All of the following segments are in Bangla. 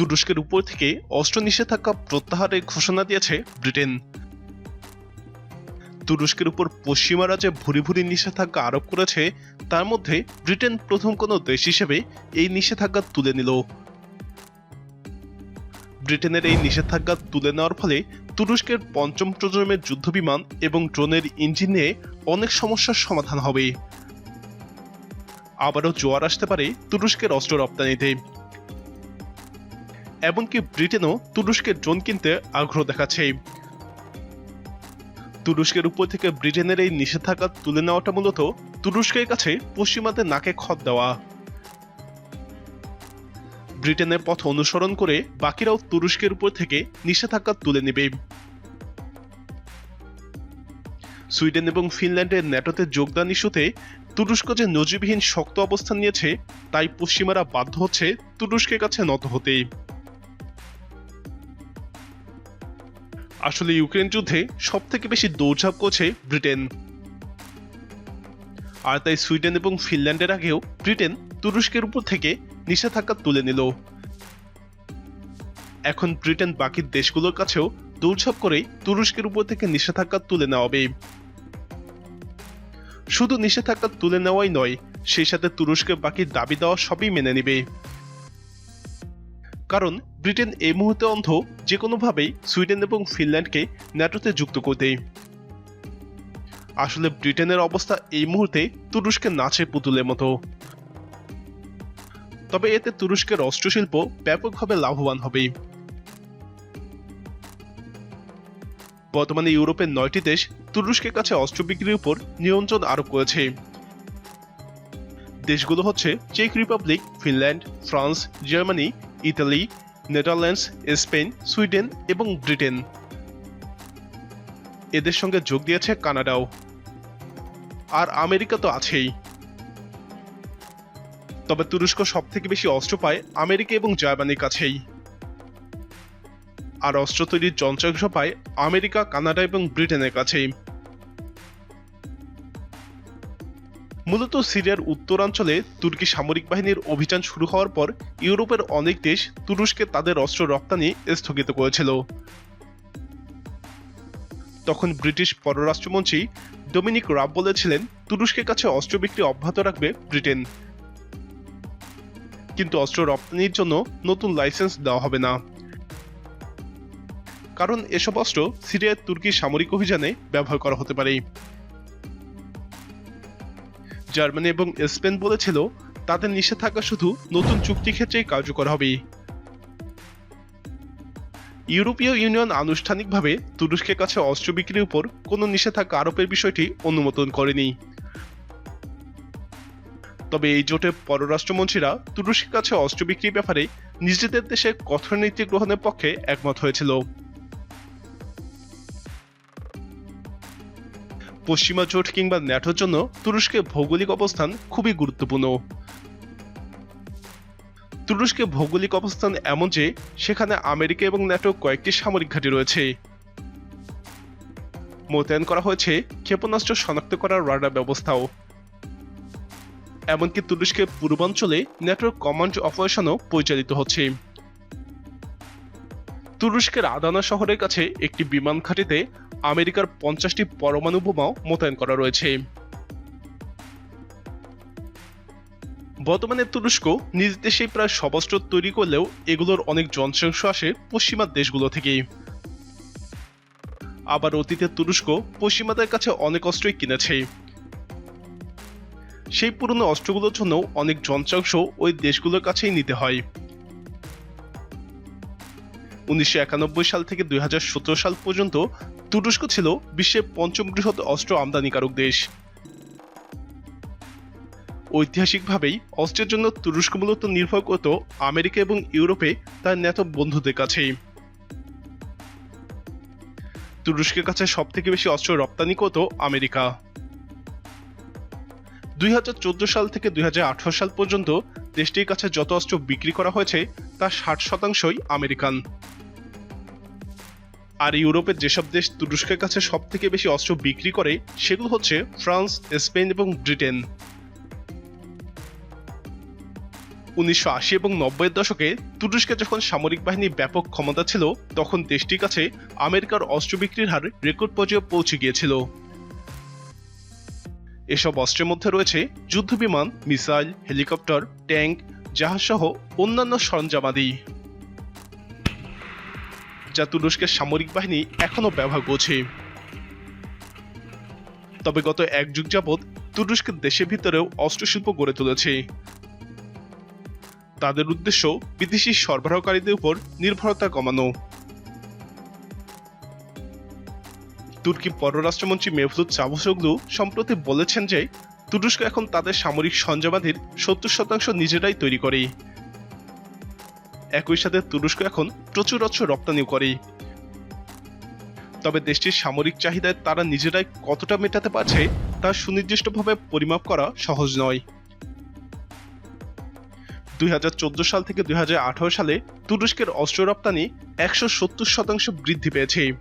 তুরস্কের উপর থেকে অস্ত্র নিষেধাজ্ঞা প্রত্যাহারের ঘোষণা দিয়েছে ব্রিটেন। তুরস্কের উপর পশ্চিমারা যে ভুরি ভুরি নিষেধাজ্ঞা আরোপ করেছে, তার মধ্যে ব্রিটেন প্রথম কোনো দেশ হিসেবে এই নিষেধাজ্ঞা তুলে নিল। ব্রিটেনের এই নিষেধাজ্ঞা তুলে নেওয়ার ফলে তুরস্কের পঞ্চম প্রজন্মের যুদ্ধবিমান এবং ড্রোনের ইঞ্জিন নিয়ে অনেক সমস্যার সমাধান হবে। আবারও জোয়ার আসতে পারে তুরস্কের অস্ত্র রপ্তানিতে। এমনকি ব্রিটেনও তুরস্কের ড্রোন কিনতে আগ্রহ দেখাচ্ছে। তুরস্কের উপর থেকে ব্রিটেনের এই নিষেধাজ্ঞা তুলে নেওয়াটা মূলত তুরস্কের কাছে পশ্চিমাদের নাকে খত দেওয়া। ব্রিটেনের পথ অনুসরণ করে বাকিরাও তুরস্কের উপর থেকে নিষেধাজ্ঞা তুলে নেবে। সুইডেন এবং ফিনল্যান্ডের ন্যাটোতে যোগদান ইস্যুতে তুরস্ক যে নজিরবিহীন শক্ত অবস্থান নিয়েছে, তাই পশ্চিমারা বাধ্য হচ্ছে তুরস্কের কাছে নত হতে। আসলে ইউক্রেন যুদ্ধে সব থেকে বেশি দৌড়ঝাঁপ করছে ব্রিটেন। আর তাই সুইডেন এবং ফিনল্যান্ডের আগেও ব্রিটেন তুরস্কের উপর থেকে নিষেধাজ্ঞা তুলে নিল। এখন ব্রিটেন বাকি দেশগুলোর কাছেও দৌড়ঝাঁপ করে তুরস্কের উপর থেকে নিষেধাজ্ঞা তুলে নেওয়া হবে শুধু নিষেধাজ্ঞা তুলে নেওয়াই নয়, সেই সাথে তুরস্কের বাকি দাবি দেওয়া সবই মেনে নেবে। কারণ ব্রিটেন এই মুহূর্তে অন্ধ যে কোনোভাবেই সুইডেন এবং ফিনল্যান্ডকে ন্যাটোতে যুক্ত করতে। আসলে ব্রিটেনের অবস্থা এই মুহূর্তে তুরস্কের নাচে পুতুলের মতো। তবে এতে তুরস্কের অস্ত্রশিল্প ব্যাপকভাবে লাভবান হবে। বর্তমানে ইউরোপের নয়টি দেশ তুরস্কের কাছে অস্ত্র বিক্রির উপর নিয়ন্ত্রণ আরোপ করেছে। দেশগুলো হচ্ছে check Republic, Finland, France, Germany Italy Netherlands Spain Sweden এবং ব্রিটেন এদের সঙ্গে যোগ দিয়েছে কানাডাও। আর আমেরিকা তো আছেই। তবে তুরস্ক সব থেকে বেশি অস্ত্র পায় আমেরিকা এবং জার্মানির কাছেই। আর অস্ত্র তৈরির যন্ত্রাংশ পায় আমেরিকা, কানাডা এবং ব্রিটেনের কাছেই। মূলত সিরিয়ার উত্তরাঞ্চলে তুর্কি সামরিক বাহিনীর অভিযান শুরু হওয়ার পর ইউরোপের অনেক দেশ তুরস্কে তাদের অস্ত্র রপ্তানি স্থগিত করেছিল। তখন ব্রিটিশ পররাষ্ট্রমন্ত্রী ডোমিনিক রাব বলেছিলেন, তুরস্কের কাছে অস্ত্র বিক্রি অব্যাহত রাখবে ব্রিটেন। কিন্তু অস্ত্র রপ্তানির জন্য নতুন লাইসেন্স দেওয়া হবে না। কারণ এসব অস্ত্র সিরিয়ার তুর্কি সামরিক অভিযানে ব্যবহার করা হতে পারে। জার্মানি এবং স্পেন বলেছিল, তাদের নিষেধাজ্ঞা শুধু নতুন চুক্তি ক্ষেত্রেই কার্যকর হবে। ইউরোপীয় ইউনিয়ন আনুষ্ঠানিকভাবে তুরস্কের কাছে অস্ত্র বিক্রির উপর কোনো নিষেধাজ্ঞা আরোপের বিষয়টি অনুমোদন করেনি। তবে এই জোটের পররাষ্ট্রমন্ত্রীরা তুরস্কের কাছে অস্ত্র বিক্রির ব্যাপারে নিজেদের দেশে কঠোর নীতি গ্রহণের পক্ষে একমত হয়েছিল। পশ্চিমা জোট কিংবা ন্যাটোর জন্য তুরস্কের ভৌগোলিক অবস্থান খুবই গুরুত্বপূর্ণ। তুরস্কের ভৌগোলিক অবস্থান এমন যে, সেখানে আমেরিকা এবং ন্যাটো কয়েকটি সামরিক ঘাঁটি রয়েছে। মোতায়েন করা হয়েছে ক্ষেপণাস্ত্র শনাক্ত করার রাডার ব্যবস্থাও। এমনকি তুরস্কের পূর্বাঞ্চলে ন্যাটোর কমান্ড অপারেশনও পরিচালিত হচ্ছে। তুরস্কের আদানা শহরের কাছে একটি বিমান ঘাঁটিতে আমেরিকার পঞ্চাশটি পরমাণু বোমাও মোতায়েন করা রয়েছে। বর্তমানে তুরস্ক নিজ দেশে প্রায় সব অস্ত্র তৈরি করলেও এগুলোর অনেক যন্ত্রাংশ আসে পশ্চিমা দেশগুলো থেকে। আবার অতীতে তুরস্ক পশ্চিমাদের কাছে অনেক অস্ত্রই কিনেছে। সেই পুরনো অস্ত্রগুলোর জন্য অনেক যন্ত্রাংশ ওই দেশগুলোর কাছেই নিতে হয়। উনিশশো একানব্বই সাল থেকে দুই হাজার সতেরো সাল পর্যন্ত তুরস্ক ছিল বিশ্বের পঞ্চম বৃহৎ অস্ত্র আমদানিকারক দেশ। ঐতিহাসিকভাবেই অস্ত্রের জন্য তুরস্ক মূলত নির্ভর করত আমেরিকা এবং ইউরোপে তার ন্যাটো বন্ধুদের কাছেই। তুরস্কের কাছে সব থেকে বেশি অস্ত্র রপ্তানি করত আমেরিকা। দুই হাজার চোদ্দ সাল থেকে দুই হাজার আঠারো সাল পর্যন্ত দেশটির কাছে যত অস্ত্র বিক্রি করা হয়েছে, তার ষাট শতাংশই আমেরিকান। আর ইউরোপের যেসব দেশ তুরস্কের কাছে সব থেকে বেশি অস্ত্র বিক্রি করে, সেগুলো হচ্ছে ফ্রান্স, স্পেন এবং ব্রিটেন। উনিশশো আশি এবং নব্বইয়ের দশকে তুরস্কে যখন সামরিক বাহিনী ব্যাপক ক্ষমতা ছিল, তখন দেশটির কাছে আমেরিকার অস্ত্র বিক্রির হার রেকর্ড পর্যায়ে পৌঁছে গিয়েছিল। এসব অস্ত্রের মধ্যে রয়েছে যুদ্ধবিমান, মিসাইল, হেলিকপ্টার, ট্যাঙ্ক জাহাজ সহ অন্যান্য সরঞ্জামাদি। যা তুরস্কের সামরিক বাহিনী এখনও ব্যবহার করছে। তবে গত এক যুগ যাবৎ তুরস্কের দেশের ভিতরেও অস্ত্রশিল্প গড়ে তুলেছে। তাদের উদ্দেশ্য বিদেশি সরবরাহকারীদের উপর নির্ভরতা কমানো। তুর্কি পররাষ্ট্রমন্ত্রী মেভলুত চাভুসোগলু সম্প্রতি বলেছেন যে, তুরস্ক এখন তাদের সামরিক সঞ্জামাধির সত্তর শতাংশ নিজেরাই তৈরি করে। একই সাথে তুরস্ক এখন প্রচুর অস্ত্র রপ্তানি করে। তবে দেশটির সামরিক চাহিদায় তারা নিজেরাই কতটা মেটাতে পারছে, তা সুনির্দিষ্টভাবে পরিমাপ করা সহজ নয়। দুই সাল থেকে দুই হাজার আঠারো সালে তুরস্কের অস্ত্র রপ্তানি একশো সত্তর শতাংশ বৃদ্ধি পেয়েছে।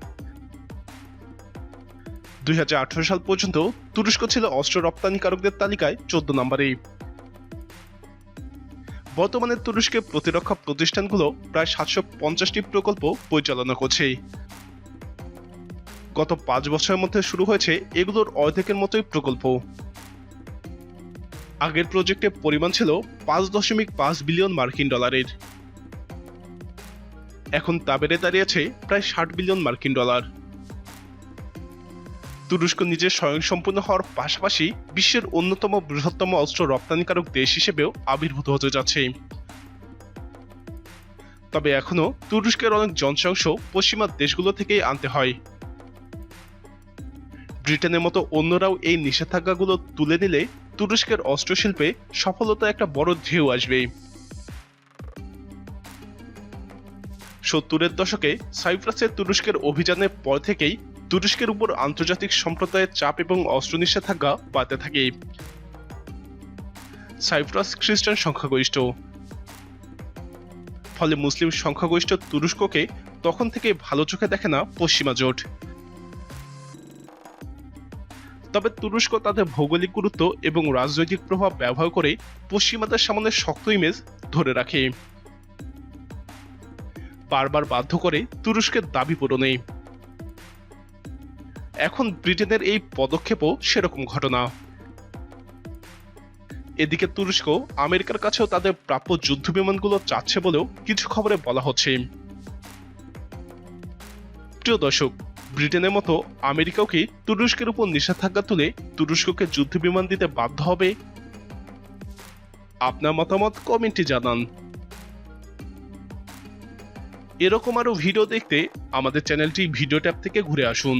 দুই হাজার আঠারো সাল পর্যন্ত তুরস্ক ছিল অস্ত্র রপ্তানিকারকদের তালিকায় চোদ্দ নম্বরে। বর্তমানে তুরস্কের প্রতিরক্ষা প্রতিষ্ঠানগুলো প্রায় সাতশো পঞ্চাশটি প্রকল্প পরিচালনা করছে। গত পাঁচ বছরের মধ্যে শুরু হয়েছে এগুলোর অর্ধেকের মতোই প্রকল্প। আগের প্রজেক্টের পরিমাণ ছিল পাঁচ দশমিক পাঁচ বিলিয়ন মার্কিন ডলারের। এখন তা বেড়ে দাঁড়িয়েছে প্রায় ষাট বিলিয়ন মার্কিন ডলার। তুরস্ক নিজের স্বয়ংসম্পূর্ণ হওয়ার পাশাপাশি বিশ্বের অন্যতম বৃহত্তম অস্ত্র রপ্তানিকারক দেশ হিসেবেও আবির্ভূত হতে যাচ্ছে। তবে এখনও তুরস্কের অনেক যন্ত্রাংশ পশ্চিমা দেশগুলো থেকেই আনতে হয়। ব্রিটেনের মতো অন্যরাও এই নিষেধাজ্ঞাগুলো তুলে নিলে তুরস্কের অস্ত্রশিল্পে সফলতা একটা বড় ঢেউ আসবে। সত্তরের দশকে সাইপ্রাসের তুরস্কের অভিযানের পর থেকেই তুরস্কের উপর আন্তর্জাতিক সম্প্রদায়ের চাপ এবং অস্ত্র নিষেধাজ্ঞা বাড়তে থাকে। সাইপ্রাস খ্রিস্টান সংখ্যাগরিষ্ঠ। ফলে মুসলিম সংখ্যাগরিষ্ঠ তুরস্ককে তখন থেকে ভালো চোখে দেখে না পশ্চিমা জোট। তবে তুরস্ক তাদের ভৌগোলিক গুরুত্ব এবং রাজনৈতিক প্রভাব ব্যবহার করে পশ্চিমাদের সামনে শক্ত ইমেজ ধরে রাখে। বারবার বাধ্য করে তুরস্কের দাবি পূরণে। এখন ব্রিটেনের এই পদক্ষেপও সেরকম ঘটনা। এদিকে তুরস্ক আমেরিকার কাছেও তাদের প্রাপ্য যুদ্ধ বিমানগুলো চাচ্ছে বলেও কিছু খবরে বলা হচ্ছে। প্রিয় দর্শক, ব্রিটেনের মতো আমেরিকাও কি তুরস্কের উপর নিষেধাজ্ঞা তুলে তুরস্ককে যুদ্ধ বিমান দিতে বাধ্য হবে? আপনার মতামত কমেন্টে জানান। এরকম আরও ভিডিও দেখতে আমাদের চ্যানেলটি ভিডিও ট্যাব থেকে ঘুরে আসুন।